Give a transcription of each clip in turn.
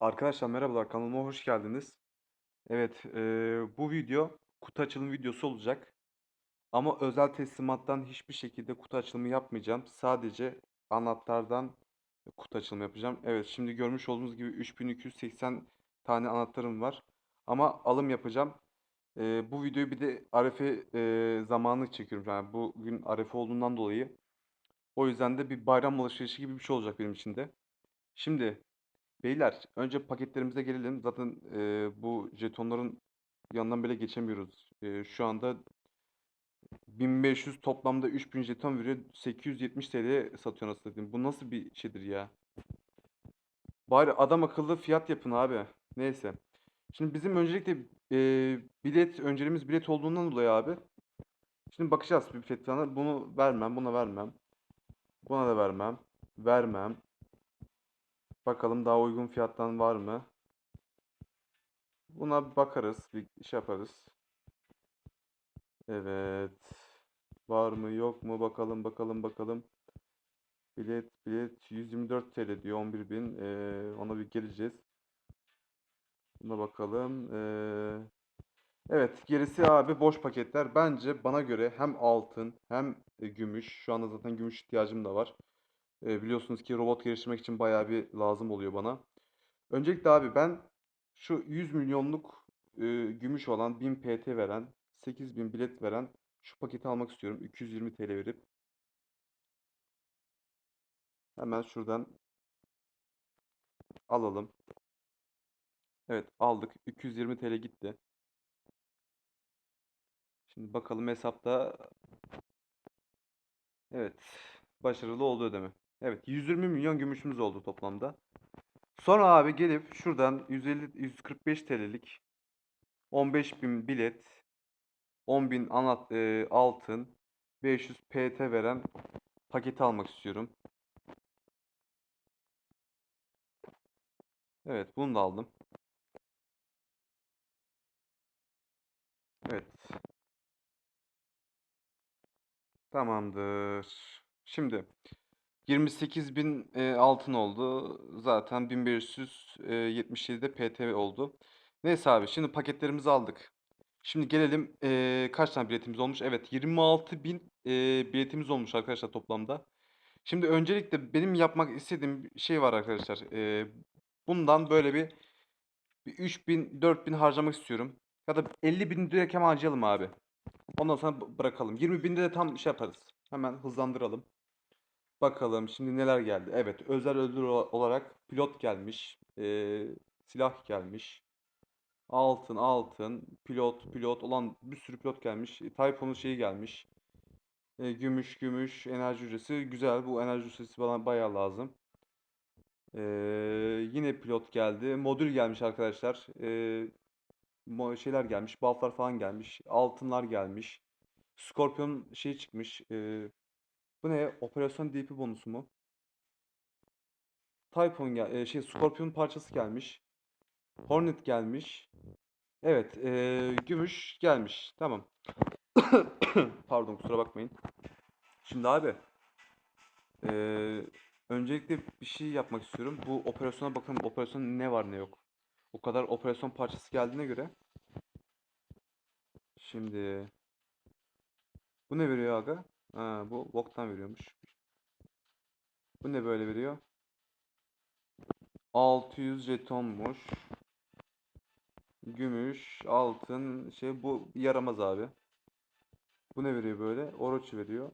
Arkadaşlar merhabalar kanalıma hoş geldiniz. Evet, eee, bu video kutu açılım videosu olacak. Ama özel teslimattan hiçbir şekilde kutu açılımı yapmayacağım. Sadece anahtardan kutu açılımı yapacağım. Evet, şimdi görmüş olduğunuz gibi 3280 tane anahtarım var. Ama alım yapacağım. Eee, bu videoyu bir de Arefe eee, zamanı çekiyorum. Yani bugün Arefe olduğundan dolayı. O yüzden de bir bayram alışverişi gibi bir şey olacak benim için de. Şimdi Beyler, önce paketlerimize gelelim. Zaten eee, bu jetonların yanından bile geçemiyoruz. Eee, şu anda 1500 toplamda 3000 jeton veriyor. 870 TL'ye satıyor nasıl satayım. Bu nasıl bir şeydir ya? Bari adam akıllı fiyat yapın abi. Neyse. Şimdi bizim öncelikle eee, bilet, önceliğimiz bilet olduğundan dolayı abi. Şimdi bakacağız bir bilet falan. Bunu vermem, buna vermem. Buna da vermem. Vermem. Bakalım daha uygun fiyattan var mı? Buna bakarız, bir iş yaparız. Evet. Var mı yok mu bakalım bakalım bakalım. Bilet bilet 124 TL diyor 11.000. Ee, ona bir geleceğiz. Buna bakalım. Ee, evet gerisi abi boş paketler. Bence bana göre hem altın hem e, gümüş. Şu anda zaten gümüş ihtiyacım da var. Ee, biliyorsunuz ki robot geliştirmek için bayağı bir lazım oluyor bana. Öncelikle abi ben şu 100 milyonluk e, gümüş olan 1000 PT veren 8000 bilet veren şu paketi almak istiyorum. 220 TL verip hemen şuradan alalım. Evet aldık. 220 TL gitti. Şimdi bakalım hesapta evet başarılı oldu ödeme. Evet 120 milyon gümüşümüz oldu toplamda. Sonra abi gelip şuradan 150 145 TL'lik 15.000 bilet 10.000 anahtar e, altın 500 PT veren paketi almak istiyorum. Evet bunu da aldım. Evet. Tamamdır. Şimdi 28.000 e, altın oldu. Zaten 1577'de PT oldu. Neyse abi şimdi paketlerimizi aldık. Şimdi gelelim e, kaç tane biletimiz olmuş? Evet 26.000 e, biletimiz olmuş arkadaşlar toplamda. Şimdi öncelikle benim yapmak istediğim şey var arkadaşlar. E, bundan böyle bir, bir 3000 4000 harcamak istiyorum. Ya da 50.000 direkt hemen harcayalım abi. Ondan sonra b- bırakalım. 20.000'de de tam şey yaparız. Hemen hızlandıralım. Bakalım şimdi neler geldi. Evet özel ödül ola- olarak pilot gelmiş. e, silah gelmiş. Altın altın pilot pilot olan bir sürü pilot gelmiş. E, Typhoon'un şeyi gelmiş. E, gümüş gümüş enerji hücresi güzel. Bu enerji hücresi bana bayağı lazım. E, yine pilot geldi. Modül gelmiş arkadaşlar. E, şeyler gelmiş. Buff'lar falan gelmiş. Altınlar gelmiş. Scorpion şey çıkmış. E, bu ne? Operasyon DP bonusu mu? Typhoon gel e, şey Scorpion parçası gelmiş. Hornet gelmiş. Evet, e, gümüş gelmiş. Tamam. Pardon kusura bakmayın. Şimdi abi eee, öncelikle bir şey yapmak istiyorum. Bu operasyona bakalım operasyon ne var ne yok. O kadar operasyon parçası geldiğine göre. Şimdi bu ne veriyor aga? Ha, bu Vog'dan veriyormuş. Bu ne böyle veriyor? 600 jetonmuş. Gümüş, altın, şey bu yaramaz abi. Bu ne veriyor böyle? Orochi veriyor.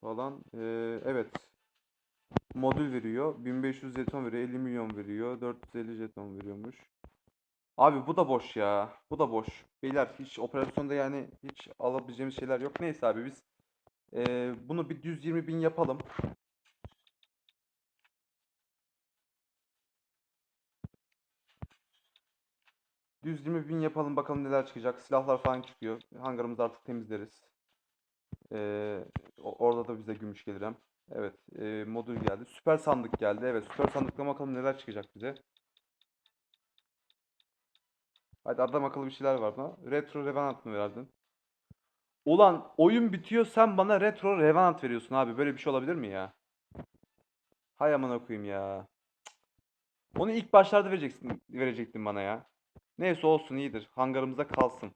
Falan. Ee, evet. Modül veriyor. 1500 jeton veriyor. 50 milyon veriyor. 450 jeton veriyormuş. Abi bu da boş ya. Bu da boş. Beyler hiç operasyonda yani hiç alabileceğimiz şeyler yok. Neyse abi biz eee, bunu bir 120 bin yapalım. Düz 20 bin yapalım bakalım neler çıkacak. Silahlar falan çıkıyor. Hangarımızı artık temizleriz. Ee, orada da bize gümüş gelir hem. Evet, e, modül geldi. Süper sandık geldi. Evet, süper sandıkta bakalım neler çıkacak bize. Hadi adam akıllı bir şeyler var mı? Retro Revenant mı verdin? Ulan oyun bitiyor sen bana Retro Revenant veriyorsun abi. Böyle bir şey olabilir mi ya? Hay amına koyayım ya. Onu ilk başlarda vereceksin, verecektin bana ya. Neyse olsun iyidir. Hangarımızda kalsın.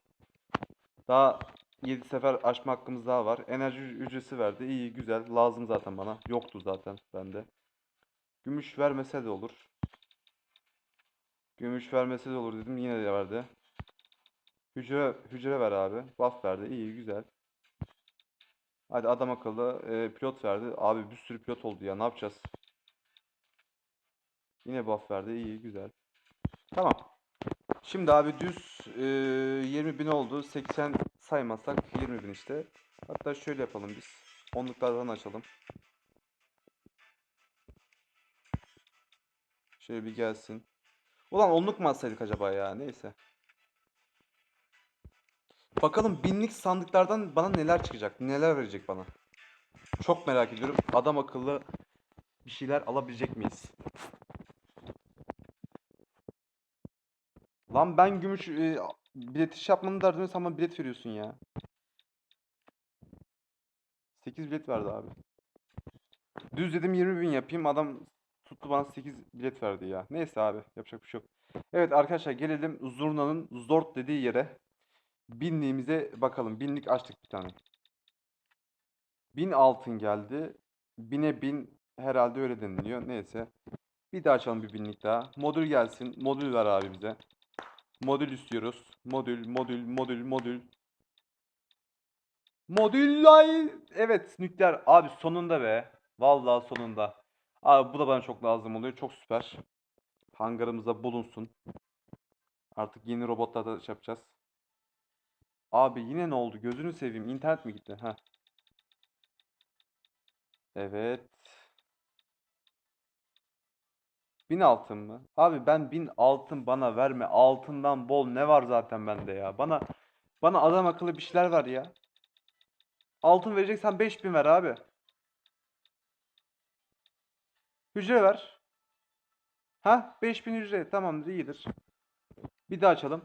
Daha 7 sefer açma hakkımız daha var. Enerji ücreti verdi. İyi güzel. Lazım zaten bana. Yoktu zaten bende. Gümüş vermese de olur. Gümüş vermese de olur dedim. Yine de verdi. Hücre hücre ver abi. Buff verdi. İyi güzel. Hadi adam akıllı e, pilot verdi. Abi bir sürü pilot oldu ya. Ne yapacağız? Yine buff verdi. İyi güzel. Tamam. Şimdi abi düz e, 20 bin oldu. 80 saymazsak 20 bin işte. Hatta şöyle yapalım biz. Onluklardan açalım. Şöyle bir gelsin. Ulan onluk mu atsaydık acaba ya? Neyse. Bakalım binlik sandıklardan bana neler çıkacak? Neler verecek bana? Çok merak ediyorum. Adam akıllı bir şeyler alabilecek miyiz? Lan ben gümüş e, bilet iş yapmanın derdine sen bana bilet veriyorsun ya. 8 bilet verdi abi. Düz dedim 20 bin yapayım. Adam tuttu bana 8 bilet verdi ya. Neyse abi yapacak bir şey yok. Evet arkadaşlar gelelim Zurna'nın Zort dediği yere. Binliğimize bakalım. Binlik açtık bir tane. 1000 altın geldi. 1000'e 1000 herhalde öyle deniliyor. Neyse. Bir daha açalım bir binlik daha. Modül gelsin. Modül ver abi bize. Modül istiyoruz. Modül, modül, modül, modül. Modül ay. Evet nükleer. Abi sonunda be. Vallahi sonunda. Abi bu da bana çok lazım oluyor. Çok süper. Hangarımızda bulunsun. Artık yeni robotlarda şey yapacağız. Abi yine ne oldu? Gözünü seveyim. İnternet mi gitti? Ha. Evet. 1000 altın mı? Abi ben 1000 altın bana verme. Altından bol ne var zaten bende ya? Bana bana adam akıllı bir şeyler ver ya. Altın vereceksen 5000 ver abi. Hücre ver. Ha 5000 hücre tamamdır iyidir. Bir daha açalım.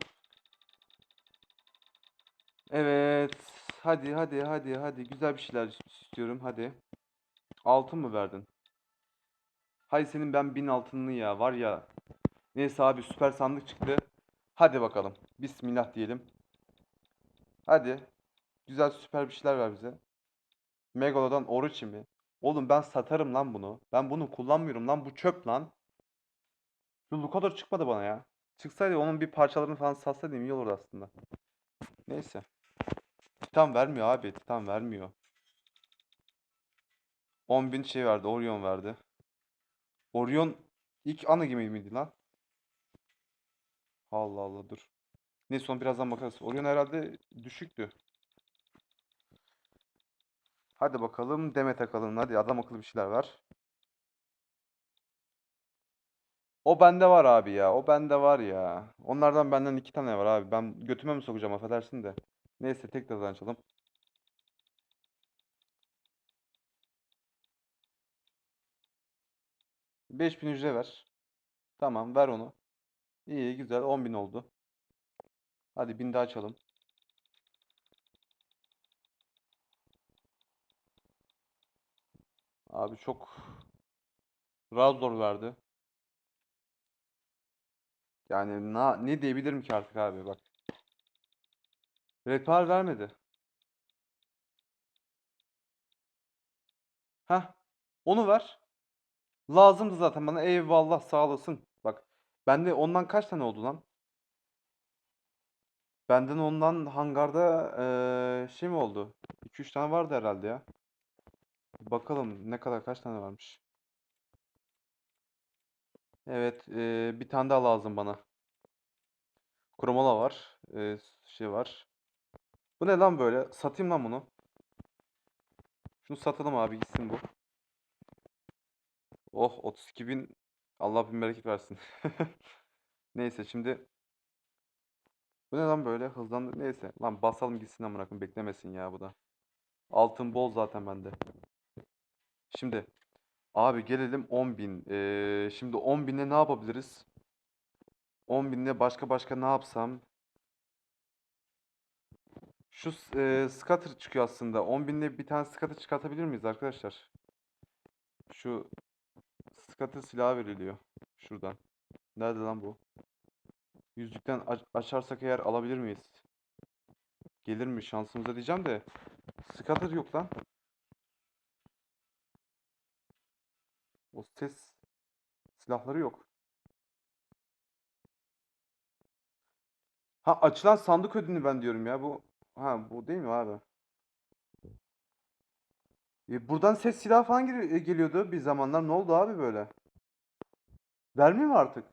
Evet. Hadi hadi hadi hadi güzel bir şeyler istiyorum hadi. Altın mı verdin? Hay senin ben 1000 altınlı ya var ya. Neyse abi süper sandık çıktı. Hadi bakalım. Bismillah diyelim. Hadi. Güzel süper bir şeyler ver bize. Megalo'dan Orochi mi? Oğlum ben satarım lan bunu. Ben bunu kullanmıyorum lan. Bu çöp lan. Şu Lucadur çıkmadı bana ya. Çıksaydı onun bir parçalarını falan satsaydım iyi olurdu aslında. Neyse. Titan vermiyor abi. Titan vermiyor. 10.000 şey verdi. Orion verdi. Orion ilk ana gemi miydi lan? Allah Allah dur. Neyse onu birazdan bakarız. Orion herhalde düşüktü. Hadi bakalım deme takalım. Hadi adam akıllı bir şeyler ver. O bende var abi ya. O bende var ya. Onlardan benden iki tane var abi. Ben götüme mi sokacağım affedersin de. Neyse tekrardan açalım. Beş bin hücre ver. Tamam ver onu. İyi güzel 10.000 oldu. Hadi 1000 daha açalım. Abi çok Razor verdi. Yani na, ne diyebilirim ki artık abi bak. Repar vermedi. Heh. Onu ver. Lazımdı zaten bana. Eyvallah sağ olasın. Bak. Bende ondan kaç tane oldu lan? Benden ondan hangarda eee, şey mi oldu? 2-3 tane vardı herhalde ya. Bakalım ne kadar kaç tane varmış. Evet eee, bir tane daha lazım bana. Kromola var. eee, şey var. Bu ne lan böyle? Satayım lan bunu. Şunu satalım abi gitsin bu. Oh 32 bin. Allah bin bereket versin. Neyse şimdi. Bu ne lan böyle hızlandı. Neyse lan basalım gitsin amına beklemesin ya bu da. Altın bol zaten bende. Şimdi abi gelelim 10.000. Ee, şimdi 10.000'le ne yapabiliriz? 10.000'le başka başka ne yapsam? Şu e, scatter çıkıyor aslında. 10.000'le bir tane scatter çıkartabilir miyiz arkadaşlar? Şu scatter silahı veriliyor. Şuradan. Nerede lan bu? Yüzlükten aç- açarsak eğer alabilir miyiz? Gelir mi şansımıza diyeceğim de. Scatter yok lan. O ses silahları yok. Ha açılan sandık ödülünü ben diyorum ya. Bu ha bu değil mi abi? E, buradan ses silah falan gel- e, geliyordu bir zamanlar. Ne oldu abi böyle? Vermiyor mu artık?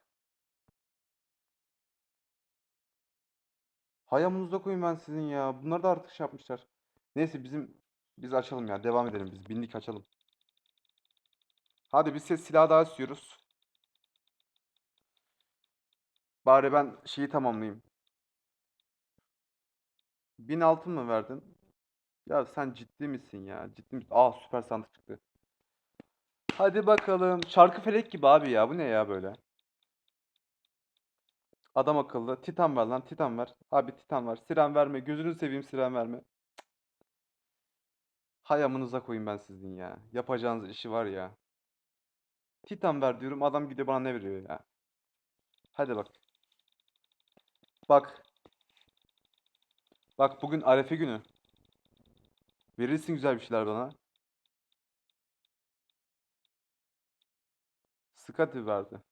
Hay amınıza koyayım ben sizin ya. Bunlar da artık şey yapmışlar. Neyse bizim biz açalım ya. Devam edelim biz. Binlik açalım. Hadi bir ses silah daha istiyoruz. Bari ben şeyi tamamlayayım. 1000 altın mı verdin? Ya sen ciddi misin ya? Ciddi misin? Aa süper sandık çıktı. Hadi bakalım. Şarkı felek gibi abi ya. Bu ne ya böyle? Adam akıllı. Titan ver lan. Titan ver. Abi Titan ver. Siren verme. Gözünü seveyim siren verme. Hay amınıza koyayım ben sizin ya. Yapacağınız işi var ya. Titan ver diyorum. Adam gidiyor bana ne veriyor ya. Hadi bak. Bak. Bak bugün Arefe günü. Verirsin güzel bir şeyler bana. Scotty verdi.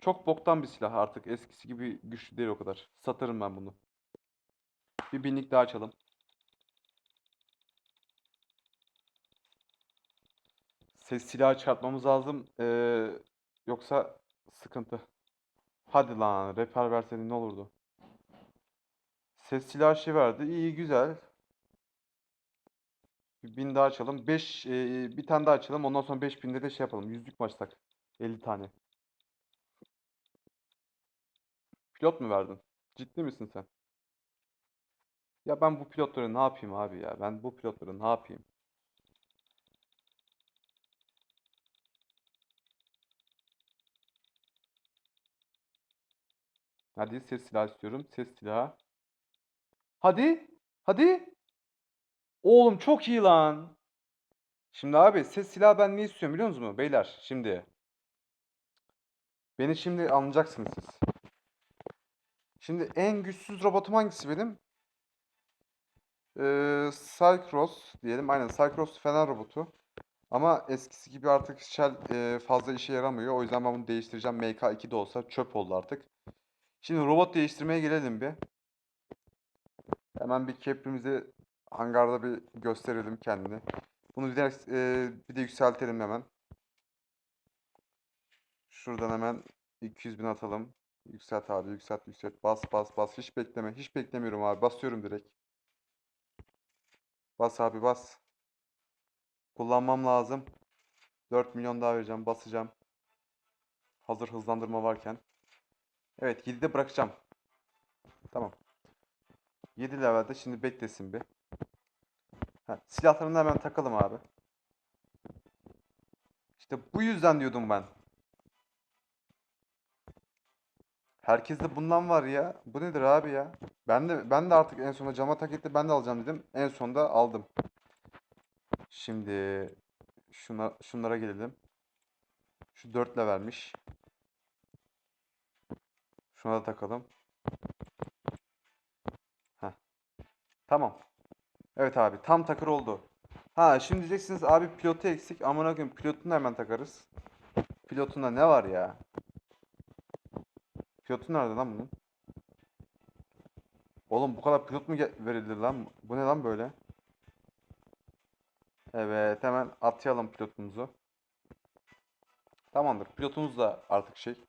Çok boktan bir silah artık. Eskisi gibi güçlü değil o kadar. Satarım ben bunu. Bir binlik daha açalım. Ses silahı çıkartmamız lazım. Ee, yoksa sıkıntı. Hadi lan. Reper verseydin ne olurdu? Ses silahı şey verdi. İyi güzel. Bir bin daha açalım. 5 bir tane daha açalım. Ondan sonra 5000'de de şey yapalım. Yüzlük mü açsak? 50 tane. Pilot mu verdin? Ciddi misin sen? Ya ben bu pilotları ne yapayım abi ya? Ben bu pilotları ne yapayım? Hadi ses silahı istiyorum. Ses silahı. Hadi. Hadi. Oğlum çok iyi lan. Şimdi abi ses silahı ben ne istiyorum biliyor musunuz beyler? Şimdi. Beni şimdi anlayacaksınız siz. Şimdi en güçsüz robotum hangisi benim? Ee, Cycross diyelim. Aynen Cycross fener robotu. Ama eskisi gibi artık Shell e, fazla işe yaramıyor. O yüzden ben bunu değiştireceğim. MK2 de olsa çöp oldu artık. Şimdi robot değiştirmeye gelelim bir. Hemen bir keprimizi hangarda bir gösterelim kendini. Bunu direkt e, bir de yükseltelim hemen. Şuradan hemen 200 bin atalım. Yükselt abi yükselt yükselt. Bas bas bas. Hiç bekleme. Hiç beklemiyorum abi. Basıyorum direkt. Bas abi bas. Kullanmam lazım. 4 milyon daha vereceğim. Basacağım. Hazır hızlandırma varken. Evet 7'de bırakacağım. Tamam. 7 levelde şimdi beklesin bir. Ha, silahlarını hemen takalım abi. İşte bu yüzden diyordum ben. Herkeste bundan var ya. Bu nedir abi ya? Ben de ben de artık en sonunda cama tak ben de alacağım dedim. En sonunda aldım. Şimdi şuna şunlara gelelim. Şu 4 vermiş. Şuna da takalım. Heh. Tamam. Evet abi tam takır oldu. Ha şimdi diyeceksiniz abi pilotu eksik. Amına koyayım pilotunu hemen takarız. Pilotunda ne var ya? Pilotu nerede lan bunun? Oğlum bu kadar pilot mu verilir lan? Bu ne lan böyle? Evet hemen atayalım pilotumuzu. Tamamdır. Pilotumuz da artık şey.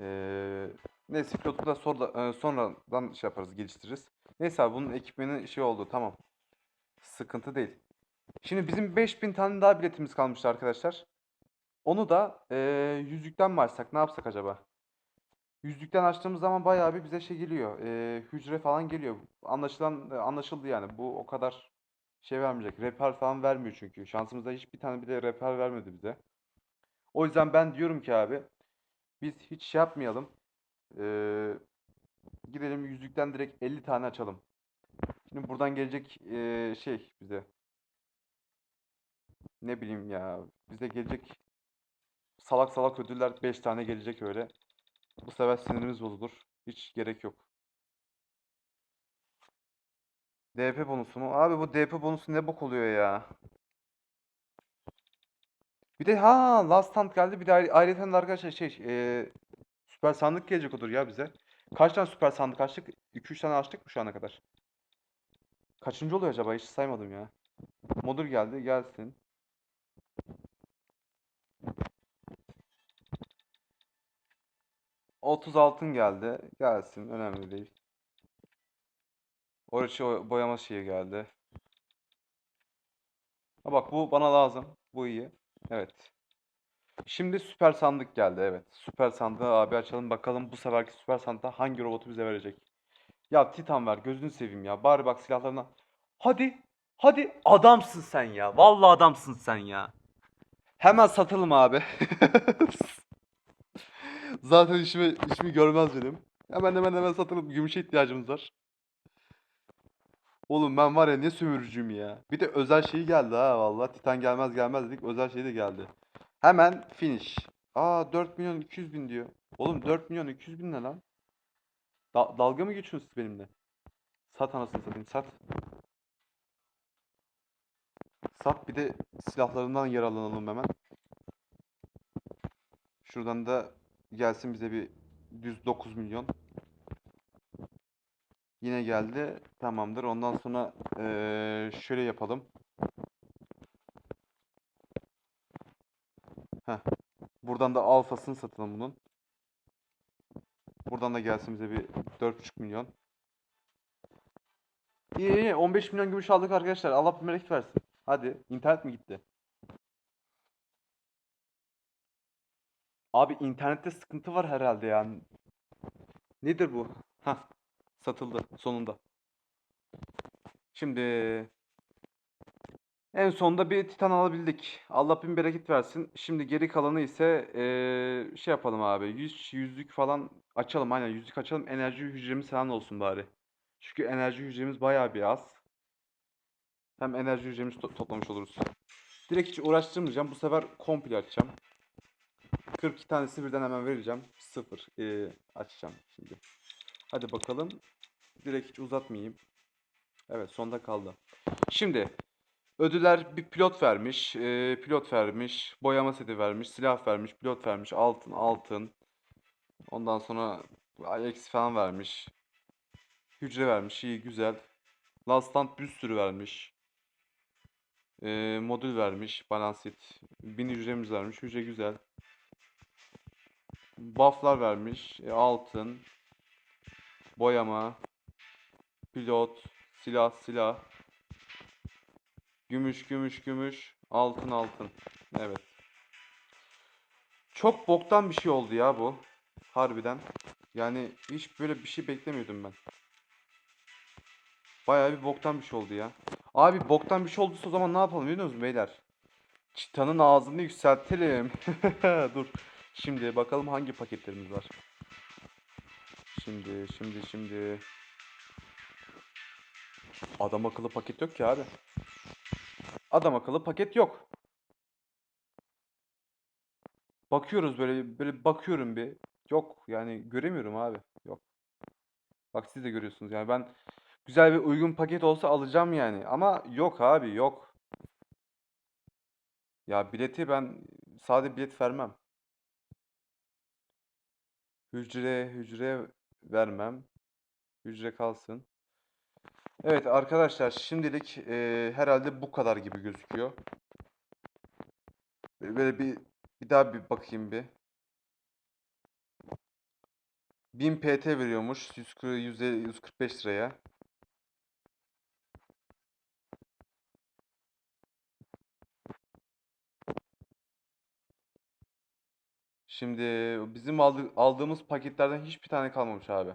Ee, neyse pilotu da sonra, sonradan şey yaparız geliştiririz. Neyse abi bunun ekipmanı şey oldu tamam. Sıkıntı değil. Şimdi bizim 5000 tane daha biletimiz kalmıştı arkadaşlar. Onu da ee, yüzlükten mi açsak ne yapsak acaba? Yüzlükten açtığımız zaman bayağı bir bize şey geliyor. ee, hücre falan geliyor. Anlaşılan anlaşıldı yani. Bu o kadar şey vermeyecek. Reper falan vermiyor çünkü. Şansımızda hiçbir tane bile reper vermedi bize. O yüzden ben diyorum ki abi biz hiç şey yapmayalım. Ee, gidelim yüzlükten direkt 50 tane açalım. Şimdi buradan gelecek ee, şey bize. Ne bileyim ya. Bize gelecek salak salak ödüller 5 tane gelecek öyle. Bu sefer sinirimiz bozulur. Hiç gerek yok. DP bonusu mu? Abi bu DP bonusu ne bok oluyor ya? Bir de ha Last Stand geldi. Bir de ayrı, ayrıca de arkadaşlar şey eee, süper sandık gelecek odur ya bize. Kaç tane süper sandık açtık? 2-3 tane açtık mı şu ana kadar? Kaçıncı oluyor acaba? Hiç saymadım ya. Modül geldi. Gelsin. Otuz altın geldi. Gelsin. Önemli değil. Orochi o- boyama şeyi geldi. Ha bak bu bana lazım. Bu iyi. Evet. Şimdi süper sandık geldi. Evet. Süper sandığı abi açalım bakalım bu seferki süper sandıkta hangi robotu bize verecek. Ya Titan ver gözünü seveyim ya. Bari bak silahlarına. Hadi. Hadi adamsın sen ya. Vallahi adamsın sen ya. Hemen satalım abi. Zaten işimi, işimi görmez benim. Hemen hemen hemen satalım. Gümüşe ihtiyacımız var. Oğlum ben var ya ne sömürücüyüm ya. Bir de özel şey geldi ha vallahi. Titan gelmez gelmez dedik. Özel şey de geldi. Hemen finish. Aa 4 milyon 200 bin diyor. Oğlum 4 milyon 200 bin ne lan? Da- dalga mı geçiyorsunuz benimle? Sat anasını satayım sat. Sat bir de silahlarından yararlanalım hemen. Şuradan da gelsin bize bir düz 9 milyon. Yine geldi. Tamamdır. Ondan sonra eee, şöyle yapalım. Heh. Buradan da alfasını satalım bunun. Buradan da gelsin bize bir 4,5 milyon. İyi iyi 15 milyon gümüş aldık arkadaşlar. Allah bir melek versin. Hadi internet mi gitti? Abi internette sıkıntı var herhalde yani. Nedir bu? Hah satıldı sonunda. Şimdi en sonunda bir titan alabildik. Allah bin bereket versin. Şimdi geri kalanı ise eee, şey yapalım abi. 100 yüzlük falan açalım. Aynen yüzlük açalım. Enerji hücremiz falan olsun bari. Çünkü enerji hücremiz bayağı bir az. Hem enerji hücremizi to- toplamış oluruz. Direkt hiç uğraştırmayacağım. Bu sefer komple açacağım. 42 tanesi birden hemen vereceğim. Sıfır. Eee, açacağım şimdi. Hadi bakalım. Direkt hiç uzatmayayım. Evet sonda kaldı. Şimdi ödüller bir pilot vermiş, eee, pilot vermiş, boyama seti vermiş, silah vermiş, pilot vermiş, altın, altın. Ondan sonra Alex falan vermiş. Hücre vermiş, iyi güzel. Last Stand bir sürü vermiş. Eee, modül vermiş, balansit. Bin hücremiz vermiş, hücre güzel. Buff'lar vermiş, e, altın, boyama, pilot, silah, silah. Gümüş, gümüş, gümüş. Altın, altın. Evet. Çok boktan bir şey oldu ya bu. Harbiden. Yani hiç böyle bir şey beklemiyordum ben. Bayağı bir boktan bir şey oldu ya. Abi boktan bir şey olduysa o zaman ne yapalım biliyor musunuz beyler? Çitanın ağzını yükseltelim. Dur. Şimdi bakalım hangi paketlerimiz var. Şimdi, şimdi, şimdi. Adam akıllı paket yok ki abi. Adam akıllı paket yok. Bakıyoruz böyle böyle bakıyorum bir. Yok yani göremiyorum abi. Yok. Bak siz de görüyorsunuz yani ben güzel bir uygun paket olsa alacağım yani ama yok abi yok. Ya bileti ben sade bilet vermem. Hücre hücre vermem. Hücre kalsın. Evet arkadaşlar şimdilik eee, herhalde bu kadar gibi gözüküyor. Böyle bir bir daha bir bakayım bir. 1000 PT veriyormuş 100, 150 145 liraya. Şimdi bizim aldı- aldığımız paketlerden hiçbir tane kalmamış abi.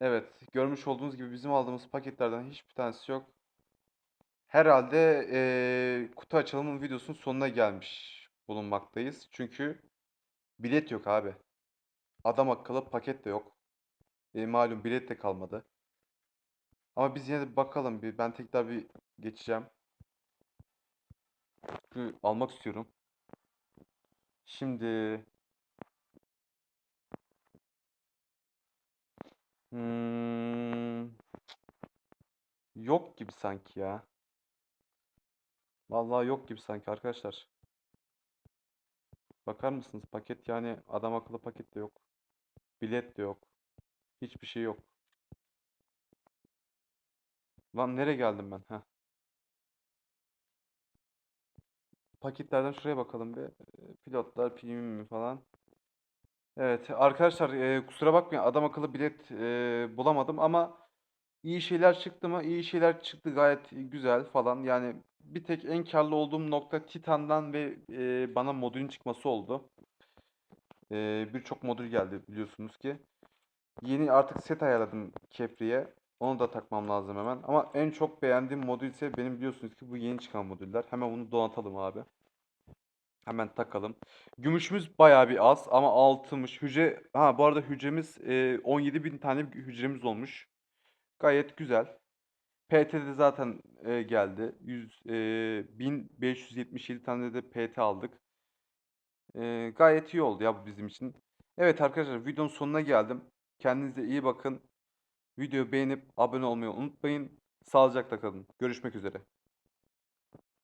Evet, görmüş olduğunuz gibi bizim aldığımız paketlerden hiçbir tanesi yok. Herhalde eee, kutu açılımın videosunun sonuna gelmiş bulunmaktayız. Çünkü bilet yok abi. Adam akıllı paket de yok. E, malum bilet de kalmadı. Ama biz yine de bakalım bir. Ben tekrar bir geçeceğim. Çünkü almak istiyorum. Şimdi Hmm, yok gibi sanki ya. Vallahi yok gibi sanki arkadaşlar. Bakar mısınız? Paket yani adam akıllı paket de yok. Bilet de yok. Hiçbir şey yok. Lan nereye geldim ben? Heh. Paketlerden şuraya bakalım bir. Pilotlar, premium falan. Evet arkadaşlar e, kusura bakmayın adam akıllı bilet e, bulamadım ama iyi şeyler çıktı mı? İyi şeyler çıktı gayet güzel falan. Yani bir tek en karlı olduğum nokta Titan'dan ve e, bana modülün çıkması oldu. E, birçok modül geldi biliyorsunuz ki. Yeni artık set ayarladım Kepri'ye. Onu da takmam lazım hemen. Ama en çok beğendiğim modül ise benim biliyorsunuz ki bu yeni çıkan modüller. Hemen bunu donatalım abi. Hemen takalım. Gümüşümüz bayağı bir az ama altınmış. Hücre ha bu arada hücremiz e, 17.000 tane bir hücremiz olmuş. Gayet güzel. PT'de zaten e, geldi. 100 e, 1577 tane de PT aldık. E, gayet iyi oldu ya bu bizim için. Evet arkadaşlar videonun sonuna geldim. Kendinize iyi bakın. Videoyu beğenip abone olmayı unutmayın. Sağlıcakla kalın. Görüşmek üzere.